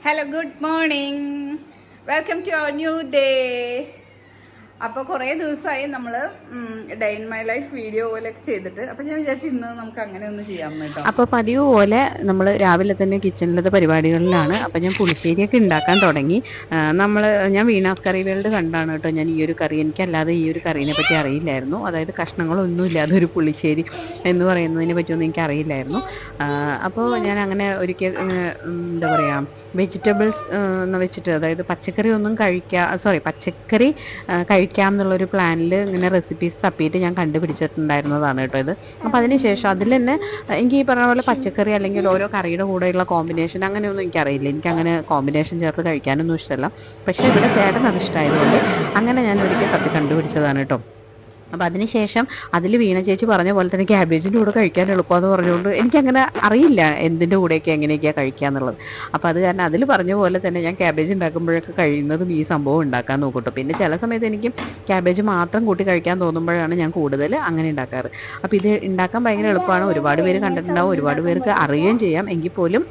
Hello, good morning. Welcome to our new day. അപ്പോൾ കുറേ ദിവസമായി നമ്മൾ day in my life video പോലെയൊക്കെ ചെയ്തിട്ട്. അപ്പോൾ ഞാൻ വിചാരിച്ചു ഇന്ന് നമുക്ക് അങ്ങനെ ഒന്ന് ചെയ്യാം കേട്ടോ. അപ്പോൾ പതിവ് പോലെ നമ്മൾ രാവിലെ തന്നെ കിച്ചണിലത്തെ പരിപാടികളിലാണ്. അപ്പോൾ ഞാൻ പുളിശ്ശേരിയൊക്കെ ഉണ്ടാക്കാൻ തുടങ്ങി. നമ്മൾ ഞാൻ വീണാസ് കറി വേൾഡ് കണ്ടാണ് കേട്ടോ ഞാൻ ഈ ഒരു കറി. എനിക്കല്ലാതെ ഈ ഒരു കറീനെ പറ്റി അറിയില്ലായിരുന്നു. അതായത് കഷ്ണങ്ങളൊന്നും ഇല്ലാതെ ഒരു പുളിശ്ശേരി എന്ന് പറയുന്നതിനെ പറ്റിയൊന്നും എനിക്ക് അറിയില്ലായിരുന്നു അപ്പോൾ ഞാൻ അങ്ങനെ ഒരിക്കൽ എന്താ പറയുക വെജിറ്റബിൾസ് വെച്ചിട്ട് അതായത് പച്ചക്കറി ഒന്നും കഴിക്കുക സോറി പച്ചക്കറി ആ, കഴിക്കാം എന്നുള്ളൊരു പ്ലാനിൽ ഇങ്ങനെ റെസിപ്പീസ് തപ്പിയിട്ട് ഞാൻ കണ്ടുപിടിച്ചിട്ടുണ്ടായിരുന്നതാണ് കേട്ടോ ഇത്. അപ്പോൾ അതിന് ശേഷം അതിൽ തന്നെ എനിക്ക് ഈ പറഞ്ഞ പോലെ പച്ചക്കറി അല്ലെങ്കിൽ ഓരോ കറിയുടെ കൂടെയുള്ള കോമ്പിനേഷൻ അങ്ങനെയൊന്നും എനിക്കറിയില്ല. എനിക്ക് അങ്ങനെ കോമ്പിനേഷൻ ചേർത്ത് കഴിക്കാനൊന്നും ഇഷ്ടമല്ല. പക്ഷേ ഇവിടെ ചേട്ടൻ അത് ഇഷ്ടമായതുകൊണ്ട് അങ്ങനെ ഞാൻ ഒരിക്കൽ തപ്പി കണ്ടുപിടിച്ചതാണ് കേട്ടോ. അപ്പോൾ അതിനുശേഷം അതിൽ വീണ ചേച്ചി പറഞ്ഞ പോലെ തന്നെ ക്യാബേജിന്റെ കൂടെ കഴിക്കാൻ എളുപ്പമെന്ന് പറഞ്ഞുകൊണ്ട് എനിക്കങ്ങനെ അറിയില്ല എന്തിന്റെ കൂടെയൊക്കെ എങ്ങനെയൊക്കെയാണ് കഴിക്കുക എന്നുള്ളത് അപ്പോൾ അത് കാരണം അതിൽ പറഞ്ഞ പോലെ തന്നെ ഞാൻ ക്യാബേജ് ഉണ്ടാക്കുമ്പോഴൊക്കെ കഴിയുന്നതും ഈ സംഭവം ഉണ്ടാക്കാൻ നോക്കട്ടോ. പിന്നെ ചില സമയത്ത് എനിക്ക് ക്യാബേജ് മാത്രം കൂട്ടി കഴിക്കാൻ തോന്നുമ്പോഴാണ് ഞാൻ കൂടുതൽ അങ്ങനെ ഉണ്ടാക്കാറ്. അപ്പോൾ ഇത് ഉണ്ടാക്കാൻ ഭയങ്കര എളുപ്പമാണ്. ഒരുപാട് പേര് കണ്ടിട്ടുണ്ടാവും. ഒരുപാട് പേർക്ക് അറിയുകയും ചെയ്യാം. എങ്കിൽ പോലും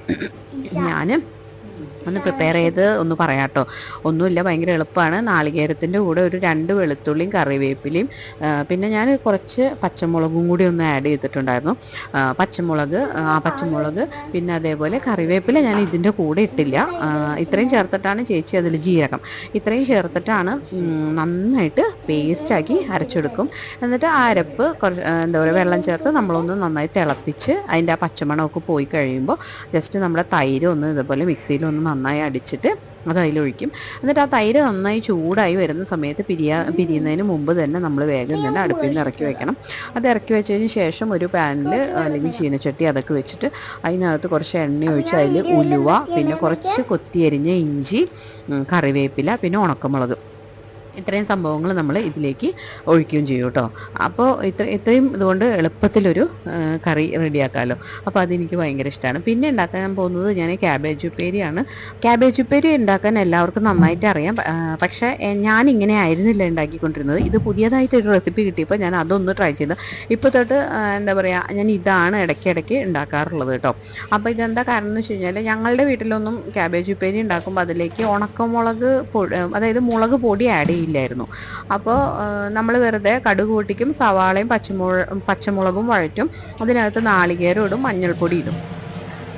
ഞാൻ ഒന്ന് പ്രിപ്പയർ ചെയ്ത് ഒന്ന് പറയാം കേട്ടോ ഒന്നുമില്ല ഭയങ്കര എളുപ്പമാണ്. നാളികേരത്തിന്റെ കൂടെ ഒരു രണ്ട് വെളുത്തുള്ളിയും കറിവേപ്പിലയും പിന്നെ ഞാൻ കുറച്ച് പച്ചമുളകും കൂടി ഒന്ന് ആഡ് ചെയ്തിട്ടുണ്ടായിരുന്നു. പച്ചമുളക് ആ പച്ചമുളക് പിന്നെ അതേപോലെ കറിവേപ്പില ഞാൻ ഇതിന്റെ കൂടെ ഇട്ടില്ല. ഇത്രയും ചേർത്തിട്ടാണ് ചേച്ചി അതിൽ ജീരകം. ഇത്രയും ചേർത്തിട്ടാണ് നന്നായിട്ട് പേസ്റ്റാക്കി അരച്ചെടുക്കും. എന്നിട്ട് ആ അരപ്പ് എന്താ പറയുക വെള്ളം ചേർത്ത് നമ്മളൊന്ന് നന്നായി തിളപ്പിച്ച് അതിന്റെ ആ പച്ചമണമൊക്കെ പോയി കഴിയുമ്പോൾ ജസ്റ്റ് നമ്മുടെ തൈര് ഒന്ന് ഇതുപോലെ മിക്സിയിൽ ഒന്ന് നന്നായി അടിച്ചിട്ട് അത് അതിലൊഴിക്കും. എന്നിട്ട് ആ തൈര് നന്നായി ചൂടായി വരുന്ന സമയത്ത് പിരിയാ പിരിയുന്നതിന് മുമ്പ് തന്നെ നമ്മൾ വേഗം തന്നെ അടുപ്പിൽ നിന്ന് ഇറക്കി വെക്കണം. അത് ഇറക്കി വെച്ചതിന് ശേഷം ഒരു പാനിൽ അല്ലെങ്കിൽ ചീനച്ചട്ടി അതൊക്കെ വെച്ചിട്ട് അതിനകത്ത് കുറച്ച് എണ്ണ ഒഴിച്ച് അതിൽ ഉലുവ പിന്നെ കുറച്ച് കൊത്തിയരിഞ്ഞ ഇഞ്ചി കറിവേപ്പില പിന്നെ ഉണക്കമുളക്. ഇത്രയും സംഭവങ്ങൾ നമ്മൾ ഇതിലേക്ക് ഒഴിക്കുകയും ചെയ്യും കേട്ടോ. അപ്പോൾ ഇത്ര ഇത്രയും ഇതുകൊണ്ട് എളുപ്പത്തിലൊരു കറി റെഡിയാക്കാമല്ലോ അപ്പോൾ അതെനിക്ക് ഭയങ്കര ഇഷ്ടമാണ് പിന്നെ ഉണ്ടാക്കാൻ പോകുന്നത് ഞാൻ ക്യാബേജ് ഉപ്പേരിയാണ്. ക്യാബേജ് ഉപ്പേരി ഉണ്ടാക്കാൻ എല്ലാവർക്കും നന്നായിട്ട് അറിയാം. പക്ഷേ ഞാൻ ഇങ്ങനെ ആയിരുന്നില്ല ഉണ്ടാക്കിക്കൊണ്ടിരുന്നത്. ഇത് പുതിയതായിട്ട് ഒരു റെസിപ്പി കിട്ടിയപ്പോൾ ഞാൻ അതൊന്ന് ട്രൈ ചെയ്ത്. ഇപ്പോൾ തൊട്ട് എന്താ പറയുക ഞാൻ ഇതാണ് ഇടയ്ക്കിടയ്ക്ക് ഉണ്ടാക്കാറുള്ളത് കേട്ടോ. അപ്പോൾ ഇതെന്താ കാരണം എന്ന് വെച്ച് കഴിഞ്ഞാൽ ഞങ്ങളുടെ വീട്ടിലൊന്നും ക്യാബേജ് ഉപ്പേരി ഉണ്ടാക്കുമ്പോൾ അതിലേക്ക് ഉണക്കമുളക് പൊടി അതായത് മുളക് പൊടി ആഡ് ചെയ്യില്ലായിരുന്നു അപ്പോൾ നമ്മൾ വെറുതെ കടുക് പൊട്ടിക്കും സവാളയും പച്ചമുള പച്ചമുളകും വഴറ്റും അതിനകത്ത് നാളികേരം ഇടും മഞ്ഞൾപ്പൊടി ഇടും.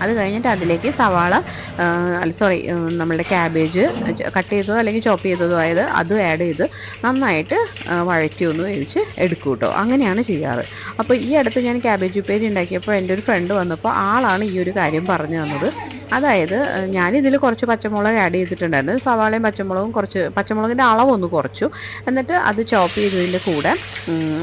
അത് കഴിഞ്ഞിട്ട് അതിലേക്ക് സവാള സോറി നമ്മളുടെ ക്യാബേജ് കട്ട് ചെയ്തതോ അല്ലെങ്കിൽ ചോപ്പ് ചെയ്തതോ ആയത് അതും ആഡ് ചെയ്ത് നന്നായിട്ട് വഴറ്റി ഒന്ന് വേവിച്ച് എടുക്കും കേട്ടോ അങ്ങനെയാണ് ചെയ്യാറ്. അപ്പോൾ ഈ അടുത്ത് ഞാൻ ക്യാബേജ് ഉപ്പേരി ഉണ്ടാക്കിയപ്പോൾ എന്റെ ഒരു ഫ്രണ്ട് വന്നപ്പോൾ ആളാണ് ഈ ഒരു കാര്യം പറഞ്ഞു തന്നത്. അതായത് ഞാനിതിൽ കുറച്ച് പച്ചമുളക് ആഡ് ചെയ്തിട്ടുണ്ടായിരുന്നു. സവാളയും പച്ചമുളകും കുറച്ച് പച്ചമുളകിന്റെ അളവൊന്ന് കുറച്ചു. എന്നിട്ട് അത് ചോപ്പ് ചെയ്തതിന്റെ കൂടെ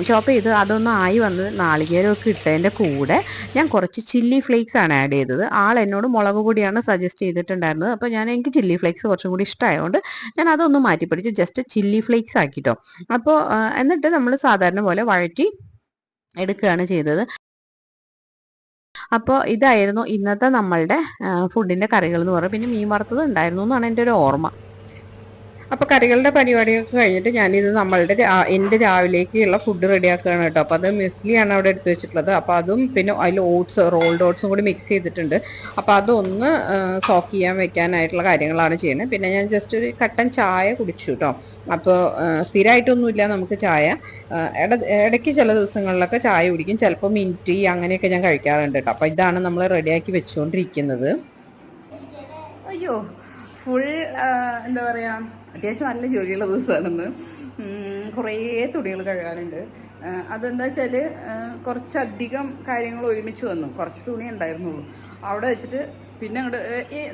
ചോപ്പ് ചെയ്ത് അതൊന്ന് ആയി വന്ന് നാളികേരമൊക്കെ ഇട്ടതിന്റെ കൂടെ ഞാൻ കുറച്ച് ചില്ലി ഫ്ലേക്സ് ആണ് ആഡ് ചെയ്തത്. ആൾ എന്നോട് മുളക് പൊടിയാണ് സജസ്റ്റ് ചെയ്തിട്ടുണ്ടായിരുന്നത്. അപ്പോൾ ഞാൻ എനിക്ക് ചില്ലി ഫ്ലേക്സ് കുറച്ചും കൂടി ഇഷ്ടമായതുകൊണ്ട് ഞാൻ അതൊന്ന് മാറ്റിപ്പിടിച്ച് ജസ്റ്റ് ചില്ലി ഫ്ലേക്സ് ആക്കിട്ടോ. അപ്പോൾ എന്നിട്ട് നമ്മൾ സാധാരണ പോലെ വഴറ്റി എടുക്കുകയാണ് ചെയ്തത്. അപ്പോൾ ഇതായിരുന്നു ഇന്നത്തെ നമ്മളുടെ ഫുഡിന്റെ കറികൾ എന്ന് പറയുന്നത്. പിന്നെ മീൻ വറുത്തത് ഉണ്ടായിരുന്നു എന്നാണ് എന്റെ ഒരു ഓർമ്മ. അപ്പോൾ കറികളുടെ പരിപാടിയൊക്കെ കഴിഞ്ഞിട്ട് ഞാനിത് നമ്മളുടെ എന്റെ രാവിലേക്കുള്ള ഫുഡ് റെഡിയാക്കുകയാണ് കേട്ടോ. അപ്പോൾ അത് മിസ്ലിയാണ് അവിടെ എടുത്തു വെച്ചിട്ടുള്ളത്. അപ്പോൾ അതും പിന്നെ അതിൽ ഓട്സ് റോൾഡ് ഓട്സും കൂടി മിക്സ് ചെയ്തിട്ടുണ്ട്. അപ്പോൾ അതൊന്ന് സോക്ക് ചെയ്യാൻ വെക്കാനായിട്ടുള്ള കാര്യങ്ങളാണ് ചെയ്യുന്നത്. പിന്നെ ഞാൻ ജസ്റ്റ് ഒരു കട്ടൻ ചായ കുടിച്ചു കേട്ടോ. അപ്പോൾ സ്ഥിരമായിട്ടൊന്നുമില്ല നമുക്ക് ചായ. ഇടയ്ക്ക് ചില ദിവസങ്ങളിലൊക്കെ ചായ കുടിക്കും. ചിലപ്പോൾ മിനിറ്റ് ടീ അങ്ങനെയൊക്കെ ഞാൻ കഴിക്കാറുണ്ട് കേട്ടോ. അപ്പോൾ ഇതാണ് നമ്മൾ റെഡിയാക്കി വെച്ചുകൊണ്ടിരിക്കുന്നത്. അയ്യോ ഫുൾ എന്താ പറയുക അത്യാവശ്യം നല്ല ജോലിയുള്ള ദിവസമാണെന്ന്. കുറേ തുണികൾ കഴുകാനുണ്ട്. അതെന്താ വെച്ചാൽ കുറച്ചധികം കാര്യങ്ങൾ ഒരുമിച്ച് വന്നു. കുറച്ച് തുണി ഉണ്ടായിരുന്നുള്ളൂ. അവിടെ വെച്ചിട്ട് പിന്നെ അങ്ങോട്ട്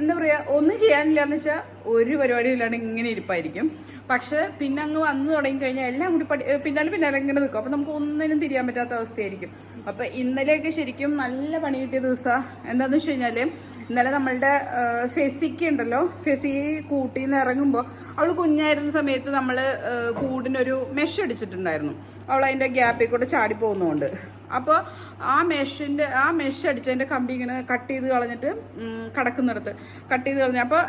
എന്താ പറയുക ഒന്നും ചെയ്യാനില്ല എന്ന് വെച്ചാൽ ഒരു പരിപാടിയും ഇല്ലാണ്ട് ഇങ്ങനെ ഇരിപ്പായിരിക്കും. പക്ഷെ പിന്നെ അങ്ങ് വന്നു തുടങ്ങി കഴിഞ്ഞാൽ എല്ലാം കൂടി പഠി പിന്നാലെ പിന്നാലെ ഇങ്ങനെ നിൽക്കും അപ്പം നമുക്ക് ഒന്നിനും തിരിയാൻ പറ്റാത്ത അവസ്ഥയായിരിക്കും. അപ്പം ഇന്നലെയൊക്കെ ശരിക്കും നല്ല പണി കിട്ടിയ ദിവസമാണ് എന്താണെന്ന് വെച്ച് കഴിഞ്ഞാൽ ഇന്നലെ നമ്മളുടെ ഫെസിക്ക് ഉണ്ടല്ലോ. ഫെസി കൂട്ടിൽ നിന്ന് ഇറങ്ങുമ്പോൾ അവൾ കുഞ്ഞായിരുന്ന സമയത്ത് നമ്മൾ കൂടിനൊരു മെഷ് അടിച്ചിട്ടുണ്ടായിരുന്നു. അവൾ അതിന്റെ ഗ്യാപ്പിൽ കൂടെ ചാടി പോകുന്നുണ്ട്. അപ്പോൾ ആ മെഷിന്റെ ആ മെഷ് അടിച്ചതിന്റെ കമ്പി ഇങ്ങനെ കട്ട് ചെയ്ത് കളഞ്ഞിട്ട് കടക്കുന്നിടത്ത് കട്ട് ചെയ്ത് കളഞ്ഞു. അപ്പോൾ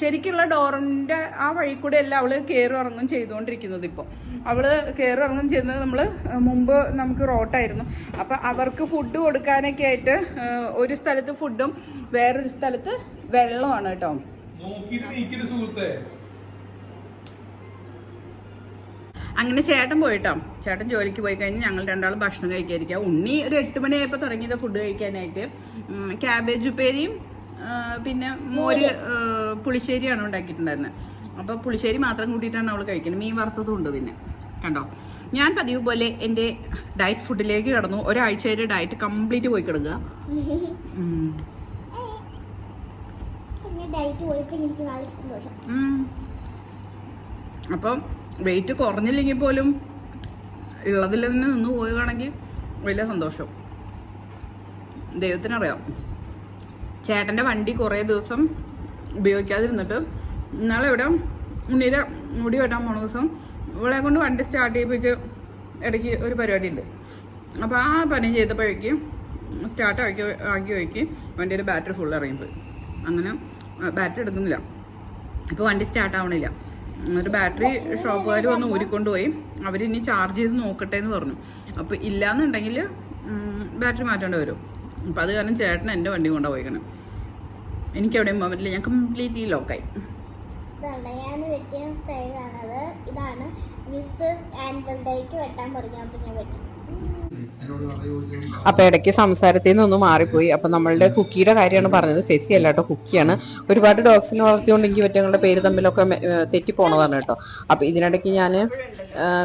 ശരിക്കുള്ള ഡോറിന്റെ ആ വഴി കൂടെ അല്ല അവൾ കയറി ഇറങ്ങും ചെയ്തുകൊണ്ടിരിക്കുന്നത് ഇപ്പോൾ അവൾ കയറി ഇറങ്ങും ചെയ്യുന്നത് നമ്മൾ മുമ്പ് നമുക്ക് റോട്ടായിരുന്നു. അപ്പോൾ അവർക്ക് ഫുഡ് കൊടുക്കാനൊക്കെ ആയിട്ട് ഒരു സ്ഥലത്ത് ഫുഡും വേറൊരു സ്ഥലത്ത് വെള്ളമാണ് കേട്ടോ. നീക്കിയിട്ട് സുഹൃത്തെ. അങ്ങനെ ചേട്ടൻ പോയിട്ടോ. ചേട്ടൻ ജോലിക്ക് പോയി കഴിഞ്ഞ് ഞങ്ങൾ രണ്ടാളും ഭക്ഷണം കഴിക്കാതിരിക്കുക ഉണ്ണി ഒരു എട്ട് മണിയായപ്പോൾ തുടങ്ങിയത് ഫുഡ് കഴിക്കാനായിട്ട്. ക്യാബേജ് ഉപ്പേരിയും പിന്നെ മോര് പുളിശ്ശേരിയാണ് ഉണ്ടാക്കിയിട്ടുണ്ടായിരുന്നത് അപ്പോൾ പുളിശ്ശേരി മാത്രം കൂട്ടിയിട്ടാണ് അവൾ കഴിക്കുന്നത് മീൻ വറുത്തതും ഉണ്ട് പിന്നെ. കണ്ടോ? ഞാൻ പതിവ് പോലെ എന്റെ ഡയറ്റ് ഫുഡിലേക്ക് കടന്നു. ഒരാഴ്ചയുടെ ഡയറ്റ് കംപ്ലീറ്റ് പോയി കിടക്കുക. അപ്പം വെയിറ്റ് കുറഞ്ഞില്ലെങ്കിൽ പോലും ഉള്ളതിൽ തന്നെ നിന്ന് പോവുകയാണെങ്കിൽ വലിയ സന്തോഷം. ദൈവത്തിനറിയാം. ചേട്ടന്റെ വണ്ടി കുറേ ദിവസം ഉപയോഗിക്കാതിരുന്നിട്ട് ഇന്നാളെ ഇവിടെ ഉണ്ണീരെ മുടി വെട്ടാൻ പോണ ദിവസം ഇവളെ കൊണ്ട് വണ്ടി സ്റ്റാർട്ട് ചെയ്യിപ്പിച്ച് ഇടയ്ക്ക് ഒരു പരിപാടി ഉണ്ട് അപ്പോൾ ആ പണി ചെയ്തപ്പോഴേക്ക് സ്റ്റാർട്ട് ആക്കി ആക്കി വയ്ക്ക് വണ്ടിയുടെ ബാറ്ററി ഫുൾ ഇറങ്ങിപ്പോയി. അങ്ങനെ ബാറ്ററി എടുക്കുന്നില്ല. ഇപ്പോൾ വണ്ടി സ്റ്റാർട്ട് ആവണില്ല. ഒരു ബാറ്ററി ഷോപ്പുകാർ വന്ന് ഊരിക്കൊണ്ടുപോയി. അവരിനി ചാർജ് ചെയ്ത് നോക്കട്ടെ എന്ന് പറഞ്ഞു. അപ്പോൾ ഇല്ലയെന്നുണ്ടെങ്കിൽ ബാറ്ററി മാറ്റേണ്ടി വരും. അപ്പോൾ അത് കാരണം ചേട്ടൻ എന്റെ വണ്ടി കൊണ്ടാണ് പോയിക്കണം. എനിക്ക് എവിടെയും പോകാൻ പറ്റില്ല. ഞാൻ കംപ്ലീറ്റ്ലി ലോക്കായി ഞാൻ വെട്ടിയ ഇതാണ് വെട്ടാൻ ഞാൻ വെട്ടി. അപ്പൊ ഇടയ്ക്ക് സംസാരത്തിൽ നിന്നൊന്ന് മാറിപ്പോയി. അപ്പൊ നമ്മളുടെ കുക്കിയുടെ കാര്യമാണ് പറഞ്ഞത്. ഫെസി അല്ല കേട്ടോ കുക്കിയാണ്. ഒരുപാട് ഡോഗ്സിനെ വളർത്തിയോണ്ട് എനിക്ക് പറ്റങ്ങളുടെ പേര് തമ്മിലൊക്കെ തെറ്റിപ്പോണതാണ് കേട്ടോ. അപ്പൊ ഇതിനിടയ്ക്ക് ഞാൻ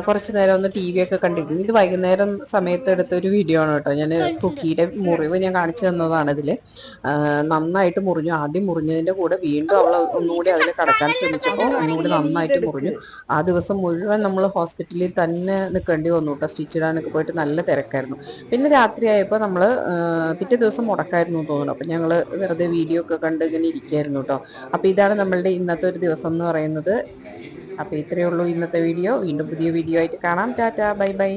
കുറച്ച് നേരം ഒന്ന് ടി വി ഒക്കെ കണ്ടിരുന്നു. ഇത് വൈകുന്നേരം സമയത്ത് എടുത്ത ഒരു വീഡിയോ ആണ് കേട്ടോ. ഞാൻ കുക്കിയുടെ മുറിവ് ഞാൻ കാണിച്ചു തന്നതാണ് ഇതിൽ. നന്നായിട്ട് മുറിഞ്ഞു. ആദ്യം മുറിഞ്ഞതിന്റെ കൂടെ വീണ്ടും അവൾ ഒന്നുകൂടി അതിൽ കടക്കാൻ ശ്രമിച്ചപ്പോൾ ഒന്നുകൂടി നന്നായിട്ട് മുറിഞ്ഞു. ആ ദിവസം മുഴുവൻ നമ്മൾ ഹോസ്പിറ്റലിൽ തന്നെ നിൽക്കേണ്ടി വന്നു കേട്ടോ. സ്റ്റിച്ച് ഇടാനൊക്കെ പോയിട്ട് നല്ല തിരക്കായിരുന്നു. പിന്നെ രാത്രിയായപ്പോൾ നമ്മൾ പിറ്റേ ദിവസം മുടക്കായിരുന്നു തോന്നുന്നു. അപ്പം ഞങ്ങൾ വെറുതെ വീഡിയോ ഒക്കെ കണ്ട് ഇങ്ങനെ ഇരിക്കായിരുന്നു കേട്ടോ അപ്പം ഇതാണ് നമ്മളുടെ ഇന്നത്തെ ഒരു ദിവസം എന്ന് പറയുന്നത്. അപ്പോൾ ഇത്രയേ ഉള്ളൂ ഇന്നത്തെ വീഡിയോ. വീണ്ടും പുതിയ വീഡിയോ ആയിട്ട് കാണാം. ടാറ്റ. Bye bye.